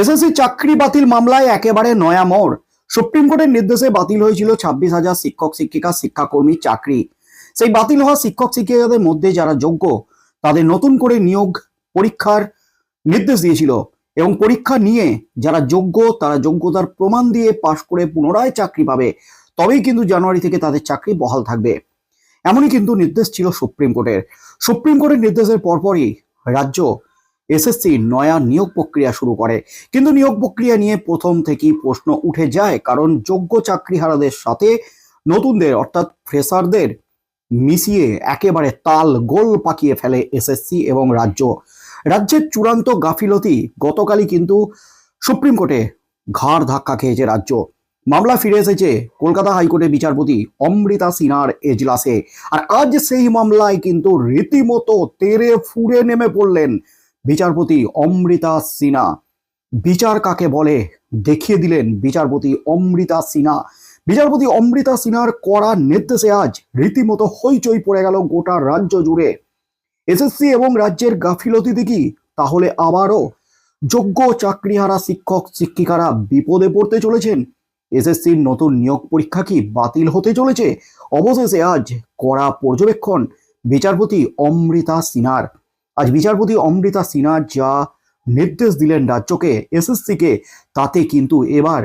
SSC চাকরি বাতিল মামলায় একেবারে নয়া মোড়। সুপ্রিম কোর্টের নির্দেশে বাতিল হয়েছিল ছাব্বিশ হাজার শিক্ষক, শিক্ষিকা শিক্ষাকর্মীর চাকরি। সেই বাতিল হওয়া শিক্ষক, শিক্ষিকাদের মধ্যে যারা যোগ্য, তাদের নতুন করে নিয়োগ পরীক্ষার নির্দেশ দিয়েছিল এবং পরীক্ষা নিয়ে যারা যোগ্য, তারা যোগ্যতার প্রমাণ দিয়ে পাশ করে পুনরায় চাকরি পাবে। তবেই কিন্তু জানুয়ারি থেকে তাদের চাকরি বহাল থাকবে। এমনই কিন্তু নির্দেশ ছিল সুপ্রিম কোর্টের। সুপ্রিম কোর্টের নির্দেশের পরপরই রাজ্য এসএসসি নয়া নিয়োগ প্রক্রিয়া শুরু করে। কিন্তু নিয়োগ প্রক্রিয়া নিয়ে প্রথম থেকেই প্রশ্ন উঠে যায়, কারণ যোগ্য চাকরিহারাদের সাথে নতুনদের, অর্থাৎ ফ্রেশারদের মিশিয়ে একেবারে তাল গোল পাকিয়ে ফেলে এসএসসি এবং রাজ্য। রাজ্যের চূড়ান্ত গাফিলতি গতকালই কিন্তু সুপ্রিম কোর্টে ঘাড় ধাক্কা খেয়েছে রাজ্য। মামলা ফিরে এসেছে কলকাতা হাইকোর্টের বিচারপতি অমৃতা সিনহার এজলাসে। আর আজ সেই মামলায় কিন্তু রীতিমতো তেরে ফুড়ে নেমে পড়লেন বিচারপতি অমৃতা সিনহা। বিচার কাকে বলে? দেখিয়ে দিলেন বিচারপতি অমৃতা সিনহা। বিচারপতি অমৃতা সিনহার কড়া নির্দেশে আজ রীতিমতো হইচই পড়ে গেল গোটা রাজ্য জুড়ে। এসএসসি এবং রাজ্যের গাফিলতি কি তাহলে আবারও যোগ্য চাকরিহারা শিক্ষক শিক্ষিকারা বিপদে পড়তে চলেছেন। এসএসসির নতুন নিয়োগ পরীক্ষা কি বাতিল হতে চলেছে? অবশেষে আজ কড়া পর্যবেক্ষণ বিচারপতি অমৃতা সিনহার। আজ বিচারপতি অমৃতা সিনহা যা নির্দেশ দিলেন রাজ্যকে, এসএসসিকে, তাতে কিন্তু এবার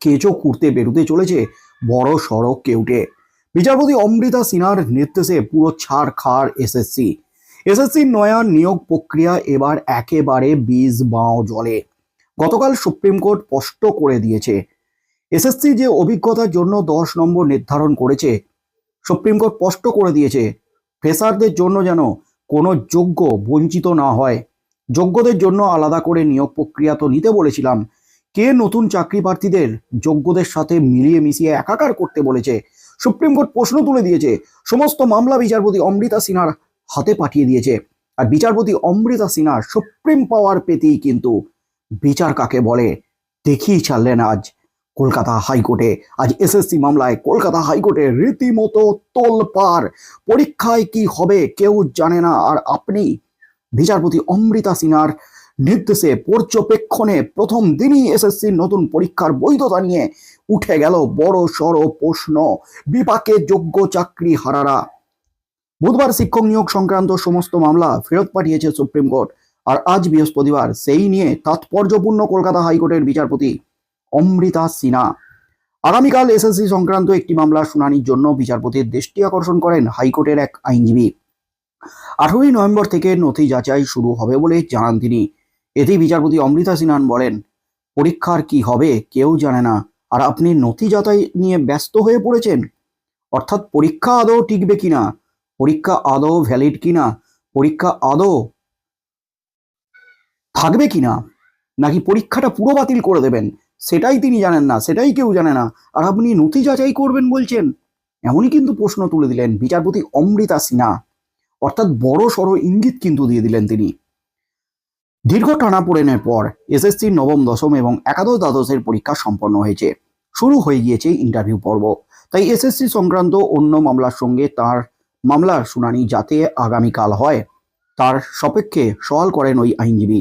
কেঁচো খুঁড়তে বেরোতে চলেছে বড় সড়ক কেউটে। বিচারপতি অমৃতা সিনহার নির্দেশে পুরো ছাড় খাড় এসএসসি এসএসসির নয়া নিয়োগ প্রক্রিয়া এবার একেবারে বীজ বাঁও জলে। গতকাল সুপ্রিম কোর্ট স্পষ্ট করে দিয়েছে। এসএসসি যে অভিজ্ঞতার জন্য দশ নম্বর নির্ধারণ করেছে, সুপ্রিম কোর্ট স্পষ্ট করে দিয়েছে ফ্রেশারদের জন্য যেন কোনো যোগ্য বঞ্চিত না হয়। যোগ্যদের জন্য আলাদা করে নিয়োগ প্রক্রিয়া তো নিতে বলেছিলাম। কে নতুন চাকরি প্রার্থীদের যোগ্যদের সাথে মিলিয়ে মিশিয়ে একাকার করতে বলেছে? সুপ্রিম কোর্ট প্রশ্ন তুলে দিয়েছে, সমস্ত মামলা বিচারপতি অমৃতা সিনহার হাতে পাঠিয়ে দিয়েছে। আর বিচারপতি অমৃতা সিনহা সুপ্রিম পাওয়ার পেতেই কিন্তু বিচার কাকে বলে, দেখিয়ে ছাড়লেন আজ। কলকাতা হাইকোর্টে। আজ এসএসসি মামলায় কলকাতা হাইকোর্টে রীতিমতো তোলপাড়। পরীক্ষায় কি হবে কেউ জানে না। আর আপনি, বিচারপতি অমৃতা সিনহার নির্দেশে পর্যবেক্ষণে প্রথম দিনই এসএসসির নতুন পরীক্ষার বৈধতা নিয়ে উঠে গেল বড় সড় প্রশ্ন। বিপাকে যোগ্য চাকরি হারারা। বুধবার শিক্ষক নিয়োগ সংক্রান্ত সমস্ত মামলা ফেরত পাঠিয়েছে সুপ্রিম কোর্ট। আর আজ বৃহস্পতিবার সেই নিয়ে তাৎপর্যপূর্ণ কলকাতা হাইকোর্টের বিচারপতি অমৃতা সিনহা। আগামীকাল এসএসসি সংক্রান্ত একটি মামলার শুনানির জন্য বিচারপতির দৃষ্টি আকর্ষণ করেন হাইকোর্টের এক আইনজীবী। আঠেরোই নভেম্বর থেকে নথি যাচাই শুরু হবে বলে জানান তিনি। এতেই বিচারপতি অমৃতা সিনহান বলেন, পরীক্ষার কি হবে কেউ জানে না। আর আপনি নথি যাচাই নিয়ে ব্যস্ত হয়ে পড়েছেন? অর্থাৎ পরীক্ষা আদৌ টিকবে কিনা? পরীক্ষা আদৌ ভ্যালিড কিনা? পরীক্ষা আদৌ থাকবে কিনা? নাকি পরীক্ষাটা পুরো বাতিল করে দেবেন? সেটাই তিনি জানেন না, সেটাই কেউ জানে না। আর আপনি নথি যাচাই করবেন বলছেন? এমনই কিন্তু প্রশ্ন তুলে দিলেন বিচারপতি অমৃতা সিনহা। অর্থাৎ বড় সড়ো ইঙ্গিত কিন্তু দিয়ে দিলেন তিনি। দীর্ঘ টানাপোড়েনের পর এসএসসি নবম, দশম এবং একাদশ দ্বাদশের পরীক্ষা সম্পন্ন হয়েছে। শুরু হয়ে গিয়েছে ইন্টারভিউ পর্ব। তাই এসএসসি সংক্রান্ত অন্য মামলার সঙ্গে তার মামলার শুনানি যাতে আগামীকাল হয়, তার সপক্ষে সওয়াল করেন ওই আইনজীবী।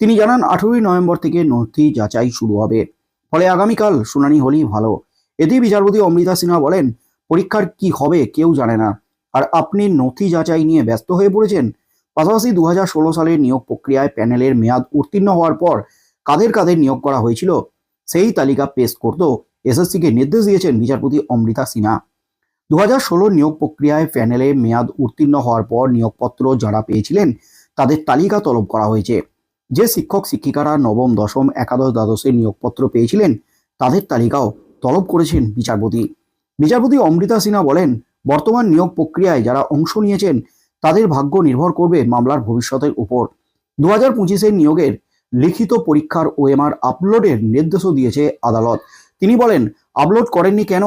তিনি জানান, আঠেরোই নভেম্বর থেকে নথি যাচাই শুরু হবে। ফলে আগামীকাল শুনানি হলেই ভালো। এতেই বিচারপতি অমৃতা সিনহা বলেন, পরীক্ষার কি হবে কেউ জানে না। আর আপনি নথি যাচাই নিয়ে ব্যস্ত হয়ে পড়েছেন? পাশাপাশি দুহাজার ষোলো সালের নিয়োগ প্রক্রিয়ায় প্যানেলের মেয়াদ উত্তীর্ণ হওয়ার পর কাদের কাদের নিয়োগ করা হয়েছিল, সেই তালিকা পেশ করত এসএসসিকে নির্দেশ দিয়েছেন বিচারপতি অমৃতা সিনহা। দু হাজার নিয়োগ প্রক্রিয়ায় প্যানেলে মেয়াদ উত্তীর্ণ হওয়ার পর নিয়োগপত্র যারা পেয়েছিলেন, তাদের তালিকা তলব করা হয়েছে। যে শিক্ষক, শিক্ষিকারা নবম, দশম, একাদশ, দ্বাদশের নিয়োগপত্র পেয়েছিলেন, তাদের তালিকাও তলব করেছেন বিচারপতি। বিচারপতি অমৃতা সিনহা বলেন, বর্তমান নিয়োগ প্রক্রিয়ায় যারা অংশ নিয়েছেন, তাদের ভাগ্য নির্ভর করবে মামলার ভবিষ্যতের উপর। দু হাজার পঁচিশের নিয়োগের লিখিত পরীক্ষার ওএমআর আপলোডের নির্দেশও দিয়েছে আদালত। তিনি বলেন, আপলোড করেননি কেন?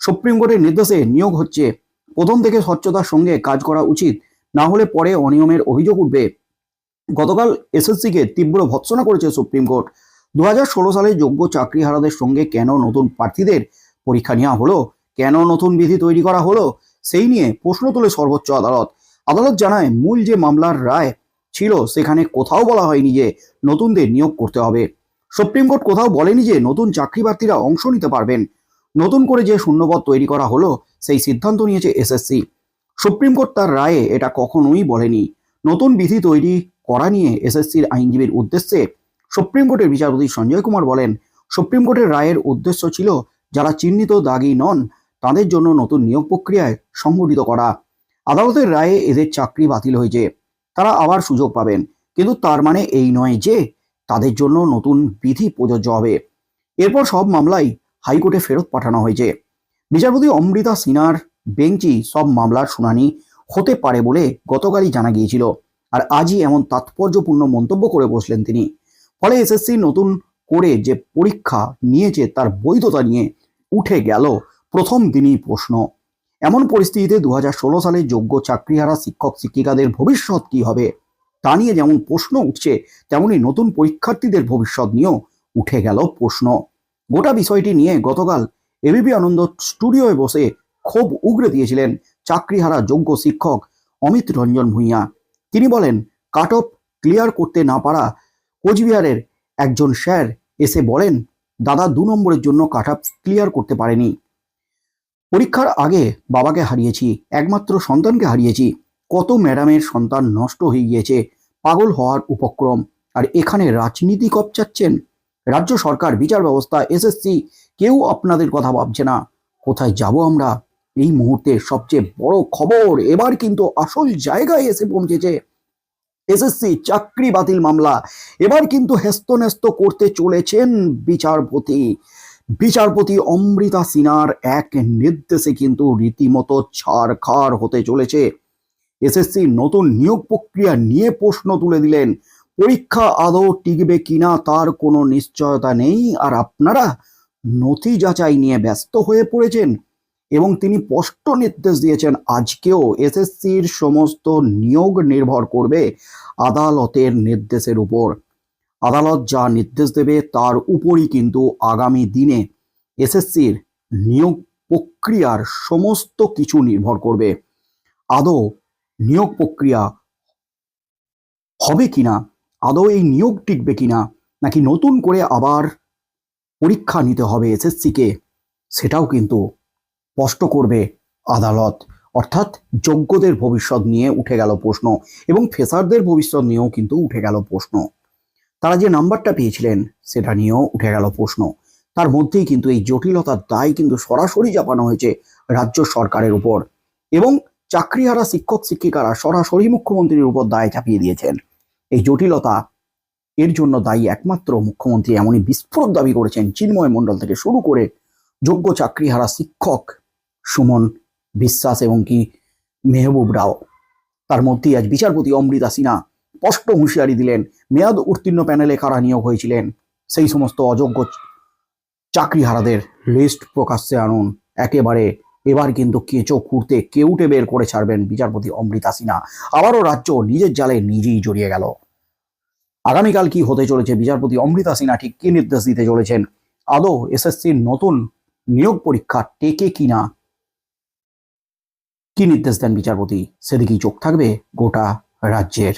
সুপ্রিম কোর্টের নির্দেশে নিয়োগ হচ্ছে। প্রথম থেকে স্বচ্ছতার সঙ্গে কাজ করা উচিত, না হলে পরে অনিয়মের অভিযোগ উঠবে। গতকাল এসএসসিকে তীব্র ভৎসনা করেছে সুপ্রিম কোর্ট। দু হাজার ষোলো সালে যোগ্য চাকরিহারাদের সঙ্গে কেন নতুন প্রার্থীদের পরীক্ষা নেওয়া হলো, কেন নতুন বিধি তৈরি করা হলো, সেই নিয়ে প্রশ্ন তোলে সর্বোচ্চ আদালত। আদালত জানায়, মূল যে মামলার রায় ছিল সেখানে কোথাও বলা হয়নি যে নতুনদের নিয়োগ করতে হবে। সুপ্রিম কোর্ট কোথাও বলেনি যে নতুন চাকরি প্রার্থীরা অংশ নিতে পারবেন। নতুন করে যে শূন্যপদ তৈরি করা হলো, সেই সিদ্ধান্ত নিয়েছে এসএসসি। সুপ্রিম কোর্ট তার রায়ে এটা কখনোই বলেনি। নতুন বিধি তৈরি করা নিয়ে এসএসসির আইনজীবীর উদ্দেশ্যে সুপ্রিম কোর্টের বিচারপতি সঞ্জয় কুমার বলেন, সুপ্রিম কোর্টের রায়ের উদ্দেশ্য ছিল যারা চিহ্নিত দাগি নন, তাদের জন্য নতুন নিয়োগ প্রক্রিয়ায় সংগঠিত করা। আদালতের রায়ে এদের চাকরি বাতিল হয়েছে। তারা আবার সুযোগ পাবেন। কিন্তু তার মানে এই নয় যে তাদের জন্য নতুন বিধি প্রযোজ্য হবে। এরপর সব মামলাই হাইকোর্টে ফেরত পাঠানো হয়েছে। বিচারপতি অমৃতা সিনহার বেঞ্চি সব মামলার শুনানি হতে পারে বলে গতকালই জানা গিয়েছিল। আর আজই এমন তাৎপর্যপূর্ণ মন্তব্য করে বসলেন তিনি। ফলে এসএসসি নতুন করে যে পরীক্ষা নিয়েছে, তার বৈধতা নিয়ে উঠে গেল প্রথম দিনই প্রশ্ন। এমন পরিস্থিতিতে দু হাজার ষোলো সালে যোগ্য চাকরিহারা শিক্ষক শিক্ষিকাদের ভবিষ্যৎ কি হবে? তা নিয়ে যেমন প্রশ্ন উঠছে তেমনি নতুন পরীক্ষার্থীদের ভবিষ্যৎ নিয়েও উঠে গেল প্রশ্ন। গোটা বিষয়টি নিয়ে গতকাল এবিপি আনন্দ স্টুডিওয়ে বসে ক্ষোভ উগরে দিয়েছিলেন চাকরিহারা যোগ্য শিক্ষক অমিত রঞ্জন ভূঁইয়া। তিনি বলেন, কাট অফ ক্লিয়ার করতে না পারা কোচবিহারের একজন স্যার এসে বলেন, দাদা দু নম্বরের জন্য কাট অফ ক্লিয়ার করতে পারেনি। পরীক্ষার আগে বাবাকে হারিয়েছি, একমাত্র সন্তানকে হারিয়েছি। কত ম্যাডামের সন্তান নষ্ট হয়ে গিয়েছে, পাগল হওয়ার উপক্রম। আর এখানে রাজনীতি কপচাচ্ছেন। রাজ্য সরকার, বিচার ব্যবস্থা, এসএসসি, কেউ আপনাদের কথা ভাবছে না। কোথায় যাব আমরা? এই মুহূর্তে সবচেয়ে বড় খবর এবার কিন্তু আসল জায়গায় এসে পৌঁছেছে। এসএসসি চাকরি বাতিল মামলা। এবার কিন্তু হেস্তনেস্ত করতে চলেছেন বিচারপতি। বিচারপতি অমৃতা সিনহার এক নির্দেশে কিন্তু রীতিমতো ছাড়খাড় হতে চলেছে। এসএসসি নতুন নিয়োগ প্রক্রিয়া নিয়ে প্রশ্ন তুলে দিলেন। পরীক্ষা আদৌ টিকবে কিনা তার কোনো নিশ্চয়তা নেই। আর আপনারা নথি যাচাই নিয়ে ব্যস্ত হয়ে পড়েছেন। এবং তিনি স্পষ্ট নির্দেশ দিয়েছেন, আজকেও এসএসসির সমস্ত নিয়োগ নির্ভর করবে আদালতের নির্দেশের উপর। আদালত যা নির্দেশ দেবে তার উপরই কিন্তু আগামী দিনে এসএসসির নিয়োগ প্রক্রিয়ার সমস্ত কিছু নির্ভর করবে। আদৌ নিয়োগ প্রক্রিয়া হবে কিনা? আদৌ এই নিয়োগ টিকবে কিনা? নাকি নতুন করে আবার পরীক্ষা নিতে হবে এসএসসিকে? সেটাও কিন্তু স্পষ্ট করবে আদালত। অর্থাৎ যোগ্যদের ভবিষ্যৎ নিয়ে উঠে গেল প্রশ্ন এবং ফেসারদের ভবিষ্যৎ নিয়েও কিন্তু উঠে গেল প্রশ্ন। তারা যে নাম্বারটা পেয়েছিলেন, সেটা নিয়েও উঠে গেল প্রশ্ন। তার মধ্যেই কিন্তু এই জটিলতার দায় কিন্তু সরাসরি চাপানো হয়েছে রাজ্য সরকারের উপর এবং চাকরিহারা শিক্ষক শিক্ষিকারা সরাসরি মুখ্যমন্ত্রীর উপর দায় চাপিয়ে দিয়েছেন। এই জটিলতা এর জন্য দায়ী একমাত্র মুখ্যমন্ত্রী এমনই বিস্ফোরক দাবি করেছেন চিন্ময় মণ্ডল থেকে শুরু করে যোগ্য চাকরিহারা শিক্ষক সুমন বিশ্বাস এবং কি মেহবুব রাও। তার মধ্যেই আজ বিচারপতি অমৃতা সিনহা স্পষ্ট হুঁশিয়ারি দিলেন, মেয়াদ উত্তীর্ণ প্যানেলে কারা নিয়োগ হয়েছিলেন? সেই সমস্ত অযোগ্য চাকরিহারাদের লিস্ট প্রকাশ্যে আনুন। একেবারে এবার কিন্তু কেঁচো খুঁড়তে কেউটে বের করে ছাড়বেন বিচারপতি অমৃতা সিনহা। আবারও রাজ্য নিজের জালে নিজেই জড়িয়ে গেল। আগামীকাল কি হতে চলেছে? বিচারপতি অমৃতা সিনহা ঠিক কি নির্দেশ দিতে চলেছেন? আদৌ এসএসসির নতুন নিয়োগ পরীক্ষা টেকে কিনা? কি নির্দেশ দেন বিচারপতি? সেদিকেই চোখ থাকবে গোটা রাজ্যের।